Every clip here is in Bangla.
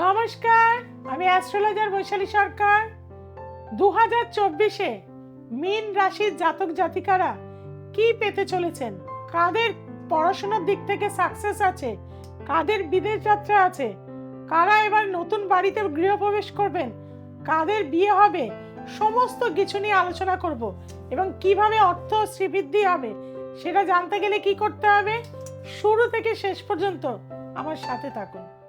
নমস্কার, আমি অ্যাস্ট্রোলজার বৈশালী সরকার। দু হাজার চব্বিশে মীন রাশির জাতক জাতিকারা কি পেতে চলেছেন? কাদের পড়াশোনার দিক থেকে সাকসেস আছে? কাদের বিদেশ যাত্রা আছে? কারা এবার নতুন বাড়িতে গৃহপ্রবেশ করবেন? কাদের বিয়ে হবে? সমস্ত কিছু নিয়ে আলোচনা করব এবং কীভাবে অর্থ শ্রীবৃদ্ধি হবে সেটা জানতে গেলে কি করতে হবে? শুরু থেকে শেষ পর্যন্ত আমার সাথে থাকুন।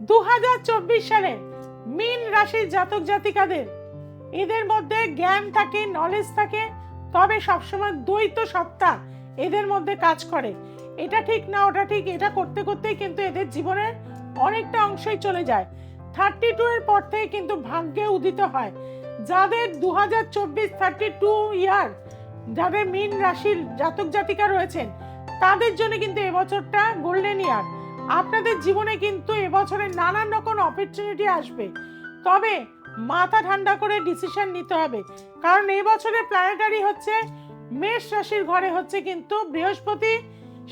দু সালে মীন রাশির জাতক জাতিকাদের, এদের মধ্যে জ্ঞান থাকে নলেজ থাকে, তবে সবসময় দ্বৈত সত্তা এদের মধ্যে কাজ করে। এটা ঠিক না, ওটা ঠিক, এটা করতে করতেই কিন্তু এদের জীবনের অনেকটা অংশই চলে যায়। থার্টি টু এর পর থেকে কিন্তু ভাগ্যে উদিত হয়। যাদের দু হাজার চব্বিশ থার্টি টু ইয়ার যাদের মিন রাশির জাতক জাতিকা রয়েছেন, তাদের জন্য কিন্তু এবছরটা গোল্ডেন ইয়ার আপনাদের জীবনে কিন্তু এবছরে নানান রকম অপরচুনিটি আসবে। তবে মাথা ঠান্ডা করে ডিসিশন নিতে হবে। কারণ এই বছরের প্ল্যানেটারি হচ্ছে, মেষ রাশির ঘরে হচ্ছে কিন্তু বৃহস্পতি,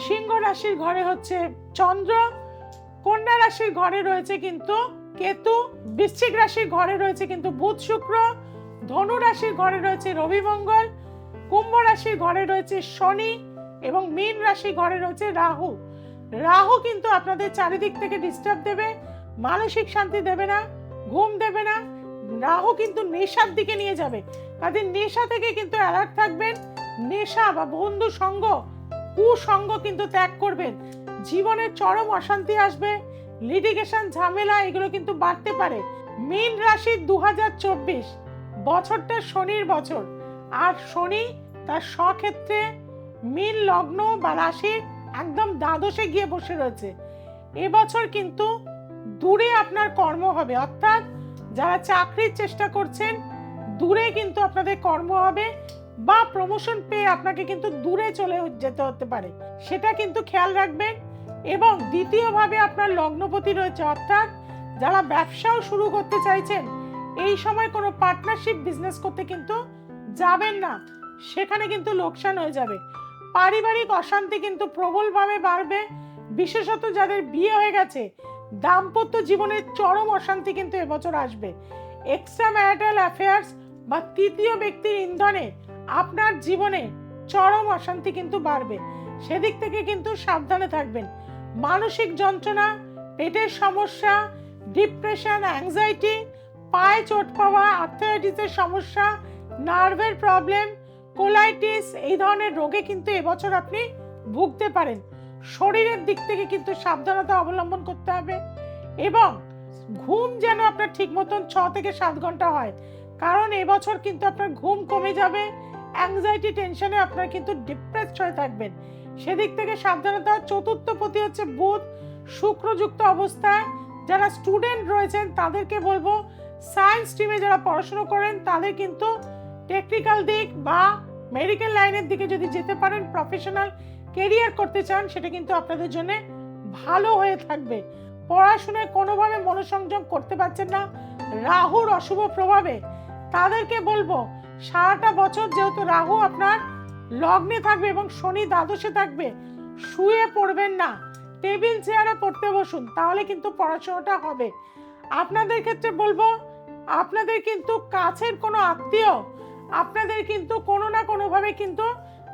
সিংহ রাশির ঘরে হচ্ছে চন্দ্র, কন্যা রাশির ঘরে রয়েছে কিন্তু কেতু বৃশ্চিক রাশির ঘরে রয়েছে কিন্তু বুধ শুক্র, ধনু রাশির ঘরে রয়েছে রবি মঙ্গল, কুম্ভ রাশির ঘরে রয়েছে শনি এবং মীন রাশি ঘরে রয়েছে রাহু। রাহু কিন্তু আপনাদের চারিদিক থেকে ডিস্টার্ব দেবে, মানসিক শান্তি দেবে না, ঘুম দেবে না। রাহু কিন্তু নেশার দিকে নিয়ে যাবে। কাজে নেশা থেকে কিন্তু অ্যালার্ট থাকবেন। নেশা বা বন্ধু সঙ্গ, কুসঙ্গ কিন্তু ত্যাগ করবেন। জীবনে চরম অশান্তি আসবে লিটিগেশন ঝামেলা, এগুলো কিন্তু বাড়তে পারে। মীন রাশি দু হাজার চব্বিশ, বছরটা শনির বছর। আর শনি তার স্বক্ষেত্রে মীন লগ্ন বা রাশির একদম দ্বাদশে গিয়ে বসে রয়েছে। এবছর কিন্তু দূরে আপনার কর্ম হবে। অর্থাৎ যারা চাকরির চেষ্টা করছেন, দূরে কিন্তু আপনাদের কর্ম হবে বা প্রমোশন পেয়ে আপনাকে কিন্তু দূরে চলে যেতে হতে পারে। সেটা কিন্তু খেয়াল রাখবেন। এবং দ্বিতীয়ভাবে আপনার লগ্নপতি রয়েছে, অর্থাৎ যারা ব্যবসাও শুরু করতে চাইছেন, এই সময় কোনো পার্টনারশিপ বিজনেস করতে কিন্তু যাবেন না। সেখানে কিন্তু লোকসান হয়ে যাবে। পারিবারিক অশান্তি কিন্তু প্রবলভাবে বাড়বে। বিশেষত যাদের বিয়ে হয়ে গেছে, দাম্পত্য জীবনের চরম অশান্তি কিন্তু এবছর আসবে। এক্সট্রা ম্যারিটাল অ্যাফেয়ার্স বা তৃতীয় ব্যক্তির ইন্ধনে আপনার জীবনে চরম অশান্তি কিন্তু বাড়বে। সেদিক থেকে কিন্তু সাবধানে থাকবেন। মানসিক যন্ত্রণা, পেটের সমস্যা, ডিপ্রেশন অ্যাংজাইটি পায়ে চোট পাওয়া আর্থারাইটিসের সমস্যা নার্ভের প্রবলেম কোলাইটিস এই ধরনের রোগে কিন্তু এবছর আপনি ভুগতে পারেন। শরীরের দিক থেকে কিন্তু সাবধানতা অবলম্বন করতে হবে এবং ঘুম যেন আপনার ঠিক মতন ছ থেকে সাত ঘণ্টা হয়। কারণ এবছর কিন্তু আপনার ঘুম কমে যাবে অ্যাংজাইটি টেনশনে আপনার কিন্তু ডিপ্রেসড হয়ে থাকবেন। সেদিক থেকে সাবধানতা। চতুর্থ পতি হচ্ছে বুধ। শুক্রযুক্ত অবস্থায় যারা স্টুডেন্ট রয়েছেন, তাদেরকে বলব সায়েন্স স্ট্রিমে যারা পড়াশুনো করেন, তাদের কিন্তু টেকনিক্যাল দিক বা মেডিকেল লাইনের দিকে যদি যেতে পারেন প্রফেশনাল কেরিয়ার করতে চান, সেটা কিন্তু আপনাদের জন্য ভালো হয়ে থাকবে। পড়াশোনায় কোনোভাবে মনোসংযোগ করতে পারছেন না। রাহুর অশুভ প্রভাবে। তাদেরকে বলব, সারাটা বছর যেহেতু রাহু আপনার লগ্নে থাকবে এবং শনি দ্বাদশে থাকবে, শুয়ে পড়বেন না। টেবিল চেয়ারে পড়তে বসুন, তাহলে কিন্তু পড়াশোনাটা হবে। আপনাদের ক্ষেত্রে বলব, আপনাদের কিন্তু কাছের কোনো আত্মীয় আপনাদের কিন্তু কোনো না কোনোভাবে কিন্তু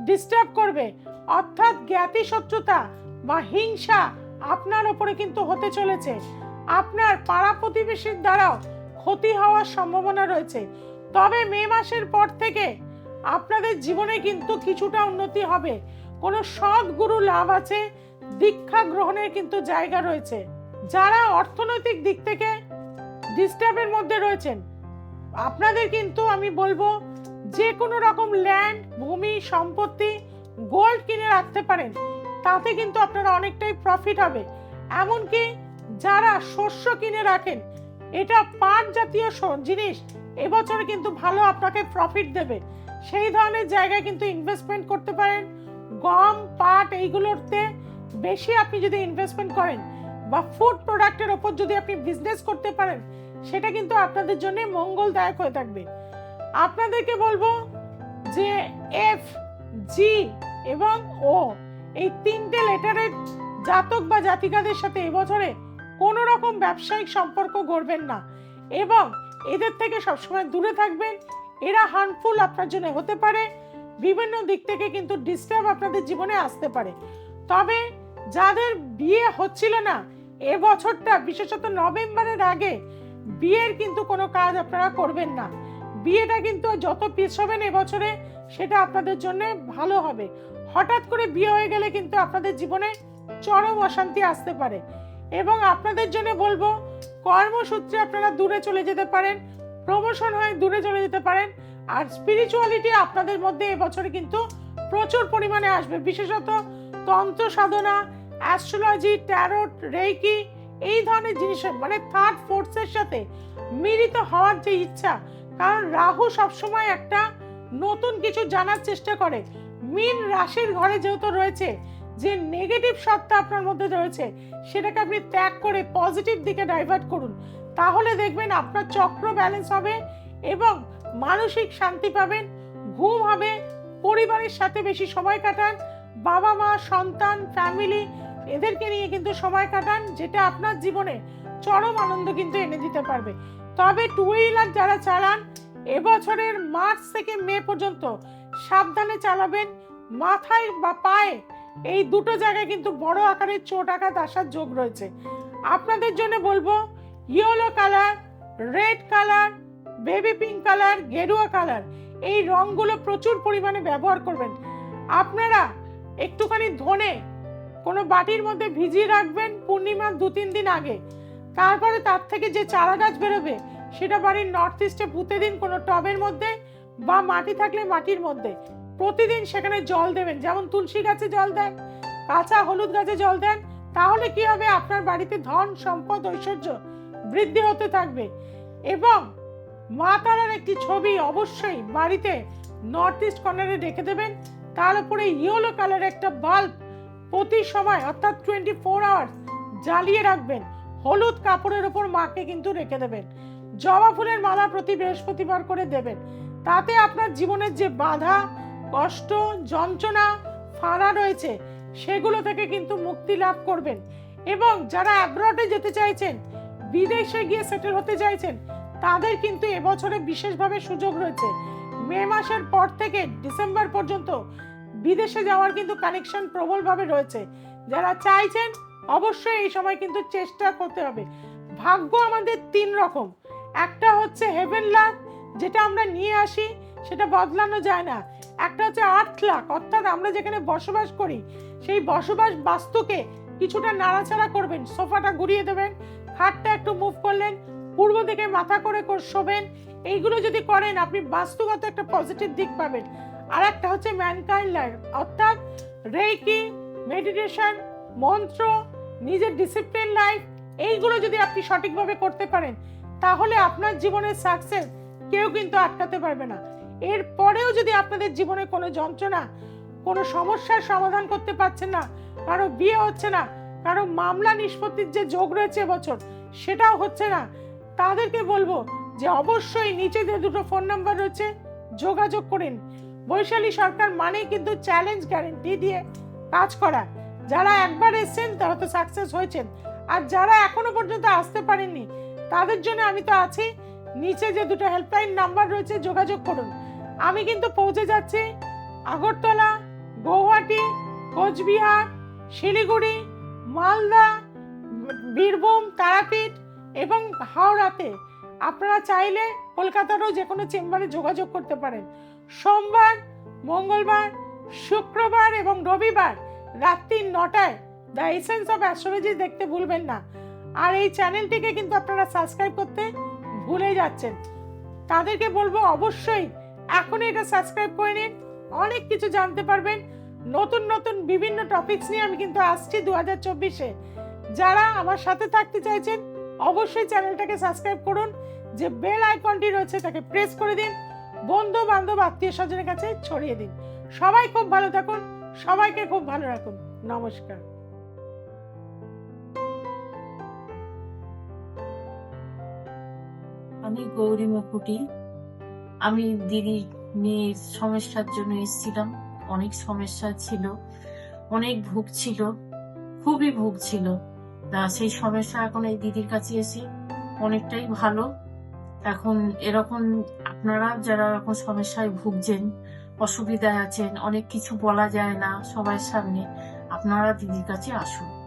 ডিস্টার্ব করবে। অর্থাৎ জ্ঞাতি শত্রুতা বা হিংসা আপনার ওপরে কিন্তু হতে চলেছে। আপনার পাড়া প্রতিবেশীর দ্বারাও ক্ষতি হওয়ার সম্ভাবনা রয়েছে। তবে মে মাসের পর থেকে আপনাদের জীবনে কিন্তু কিছুটা উন্নতি হবে। কোনো সৎ গুরু লাভ আছে, দীক্ষা গ্রহণের কিন্তু জায়গা রয়েছে। যারা অর্থনৈতিক দিক থেকে ডিস্টার্বের মধ্যে রয়েছেন, আপনাদের কিন্তু আমি বলব যে কোনো রকম ল্যান্ড ভূমি, সম্পত্তি গোল্ড কিনে রাখতে পারেন। তাতে কিন্তু আপনারা অনেকটাই প্রফিট হবে। এমনকি যারা শস্য কিনে রাখেন, এটা পাট জাতীয় জিনিস, এবছরে কিন্তু ভালো আপনাকে প্রফিট দেবে। সেই ধরনের জায়গায় কিন্তু ইনভেস্টমেন্ট করতে পারেন। গম, পাট এইগুলোতে বেশি আপনি যদি ইনভেস্টমেন্ট করেন বা ফুড প্রোডাক্টের ওপর যদি আপনি বিজনেস করতে পারেন, সেটা কিন্তু আপনাদের জন্য মঙ্গলদায়ক হয়ে থাকবে। আপনাদেরকে বলব যে এফ জি এবং ও এই তিনটে লেটারের জাতক বা জাতিকাদের সাথে এবছরে কোনো রকম ব্যবসায়িক সম্পর্ক গড়বেন না এবং এদের থেকে সবসময় দূরে থাকবেন। এরা হার্মফুল আপনার জন্য হতে পারে, বিভিন্ন দিক থেকে কিন্তু ডিস্টার্ব আপনাদের জীবনে আসতে পারে। তবে যাদের বিয়ে হচ্ছিল না, এ বছরটা, বিশেষত নভেম্বরের আগে, বিয়ের কিন্তু কোনো কাজ আপনারা করবেন না। বিয়েটা কিন্তু যত পিছবেন এবছরে সেটা আপনাদের জন্য ভালো হবে। হঠাৎ করে বিয়ে হয়ে গেলে কিন্তু আপনাদের জীবনে চরম অশান্তি আসতে পারে। এবং আপনাদের জন্য বলব, কর্মসূত্রে আপনারা দূরে চলে যেতে পারেন প্রমোশন হয় দূরে চলে যেতে পারেন। আর স্পিরিচুয়ালিটি আপনাদের মধ্যে এবছরে কিন্তু প্রচুর পরিমাণে আসবে। বিশেষত তন্ত্র সাধনা অ্যাস্ট্রোলজি ট্যারোট রেইকি এই ধরনের জিনিসের মানে থার্ড ফোর্সের সাথে মিলিত হওয়ার যে ইচ্ছা, কারণ রাহু সবসময় একটা নতুন কিছু জানার চেষ্টা করে। মিন রাশির ঘরে যেহেতু রয়েছে যে নেগেটিভ সত্তা আপনার মধ্যে রয়েছে, সেটাকে আপনি ত্যাগ করে পজিটিভ দিকে ডাইভার্ট করুন। তাহলে দেখবেন আপনার চক্র ব্যালেন্স হবে এবং মানসিক শান্তি পাবেন, ঘুম হবে, পরিবারের সাথে বেশি সময় কাটান, বাবা মা, সন্তান ফ্যামিলি এদেরকে নিয়ে কিন্তু সময় কাটান, যেটা আপনার জীবনে চরম আনন্দ কিন্তু এনে দিতে পারবে। তবে টু হুইলার যারা চালান, এবছরের মার্চ থেকে মে পর্যন্ত সাবধানে চালাবেন, মাথায় বা পায়ে এই দুটো জায়গায় কিন্তু বড় আকারের চোট আঘাত আসার যোগ রয়েছে। আপনাদের জন্য বলব, yellow colour, red colour, baby pink colour, গেরুয়া কালার, এই রঙগুলো প্রচুর পরিমাণে ব্যবহার করবেন। আপনারা একটুখানি ধনে কোনো বাটির মধ্যে ভিজিয়ে রাখবেন পূর্ণিমার দু তিন দিন আগে। তারপরে তার থেকে যে চারা গাছ বেরোবে, সেটা বাড়ির নর্থ ইস্টে পুঁতে দিন কোনো টবের মধ্যে বা মাটি থাকলে মাটির মধ্যে। প্রতিদিন সেখানে জল দেবেন। যেমন তুলসী গাছে জল দেন, কাঁচা হলুদ গাছে জল দেন, তাহলে কি হবে? আপনার বাড়িতে ধন, সম্পদ, ঐশ্বর্য বৃদ্ধি হতে থাকবে। এবং মা তারার একটি ছবি অবশ্যই বাড়িতে নর্থ ইস্ট কর্নারে রেখে দেবেন। তার উপরে ইয়েলো কালার একটা বাল্ব প্রতি সময়, অর্থাৎ টোয়েন্টি ফোর আওয়ার্স জ্বালিয়ে রাখবেন। হলুদ কাপড়ের ওপর মাকে কিন্তু রেখে দেবেন। জবা ফুলের মালা প্রতি বৃহস্পতিবার করে দেবেন। তাতে আপনার জীবনের যে বাধা কষ্ট, যন্ত্রণা, ফাঁড়া রয়েছে। সেগুলো থেকে কিন্তু মুক্তি লাভ করবেন। এবং যারা অ্যাব্রডে যেতে চাইছেন, বিদেশে গিয়ে সেটেল হতে চাইছেন, তাদের কিন্তু এবছরে বিশেষভাবে সুযোগ রয়েছে। মে মাসের পর থেকে ডিসেম্বর পর্যন্ত বিদেশে যাওয়ার কিন্তু কানেকশন প্রবলভাবে রয়েছে। যারা চাইছেন, অবশ্যই এই সময় কিন্তু চেষ্টা করতে হবে। ভাগ্য আমাদের তিন রকম। একটা হচ্ছে হেভেন লাক যেটা আমরা নিয়ে আসি সেটা বদলানো যায় না। একটা হচ্ছে আর্থ লাক অর্থাৎ আমরা যেখানে বসবাস করি, সেই বসবাস বাস্তুকে কিছুটা নাড়াচাড়া করবেন, সোফাটা ঘুরিয়ে দেবেন, খাটটা একটু মুভ করলেন, পূর্ব দিকে মাথা কর- শোবেন। এইগুলো যদি করেন, আপনি বাস্তুগত একটা পজিটিভ দিক পাবেন। আর একটা হচ্ছে ম্যানকাইন্ড লাইফ অর্থাৎ রেকি মেডিটেশন মন্ত্র, নিজের ডিসিপ্লিন লাইফ এইগুলো যদি আপনি সঠিকভাবে করতে পারেন, তাহলে আপনার জীবনের সাকসেস কেউ কিন্তু আটকাতে পারবে না। এর পরেও যদি আপনাদের জীবনে কোনো যন্ত্রণা, কোনো সমস্যার সমাধান করতে পারছেন না, কারও বিয়ে হচ্ছে না, কারও মামলা নিষ্পত্তির যে যোগ রয়েছে এবছর, সেটাও হচ্ছে না, তাদেরকে বলব যে অবশ্যই নিচে যে দুটো ফোন নাম্বার রয়েছে, যোগাযোগ করেন। বৈশালী সরকার মানে কিন্তু চ্যালেঞ্জ গ্যারেন্টি দিয়ে কাজ করা। যারা একবার এসেছেন, তারা তো সাকসেস হয়েছেন। আর যারা এখনও পর্যন্ত আসতে পারেননি, তাদের জন্য আমি তো আছি। নিচে যে দুটো হেল্পলাইন নাম্বার রয়েছে, যোগাযোগ করুন। আমি কিন্তু পৌঁছে যাচ্ছি। আগরতলা, গৌহাটি, কোচবিহার, শিলিগুড়ি, মালদা, বীরভূম, তারাপীঠ এবং হাওড়াতে। আপনারা চাইলে কলকাতারও যে কোনো চেম্বারে যোগাযোগ করতে পারেন। সোমবার, মঙ্গলবার, শুক্রবার এবং রবিবার রাত্রি নটায় দ্য এসেন্স অফ অ্যাস্ট্রোলজি দেখতে ভুলবেন না। আর এই চ্যানেলটিকে কিন্তু আপনারা সাবস্ক্রাইব করতে ভুলে যাচ্ছেন। তাদেরকে বলব অবশ্যই এখনই এটা সাবস্ক্রাইব করে নিন। অনেক কিছু জানতে পারবেন। নতুন নতুন বিভিন্ন টপিকস নিয়ে আমি কিন্তু আসছি দু হাজার চব্বিশে। যারা আমার সাথে থাকতে চাইছেন, অবশ্যই চ্যানেলটাকে সাবস্ক্রাইব করুন। যে বেল আইকনটি রয়েছে, তাকে প্রেস করে দিন। বন্ধু বান্ধব আত্মীয় স্বজনের কাছে ছড়িয়ে দিন। সবাই খুব ভালো থাকুন। সবাইকে খুব ভালো রাখুন। নমস্কার। আমি গৌরী মুকুটি। আমি দিদি মেয়ের সমস্যার জন্য এসেছিলাম। অনেক সমস্যা ছিল, অনেক ভুগ ছিল, খুবই ভুগ ছিল। তা সেই সমস্যা এখন এই দিদির কাছে এসে অনেকটাই ভালো। এখন এরকম আপনারা যারা এখন সমস্যায় ভুগছেন, অসুবিধায় আছেন, অনেক কিছু বলা যায় না সবার সামনে, আপনারা দিদির কাছে আসুন।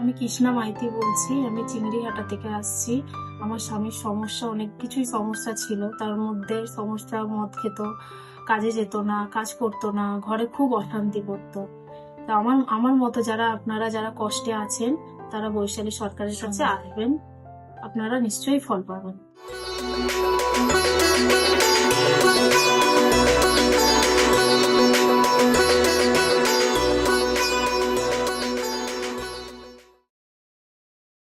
আমি কৃষ্ণা মাইতি বলছি আমি চিংড়িহাটা থেকে আসছি। আমার স্বামীর সমস্যা অনেক কিছুই সমস্যা ছিল। তার মধ্যে সমস্যা মদ খেত কাজে যেত না কাজ করতো না ঘরে খুব অশান্তি করতো। তা আমার আমার মতো যারা আপনারা যারা কষ্টে আছেন তারা বৈশালী সরকারের কাছে আসবেন। আপনারা নিশ্চয়ই ফল পাবেন।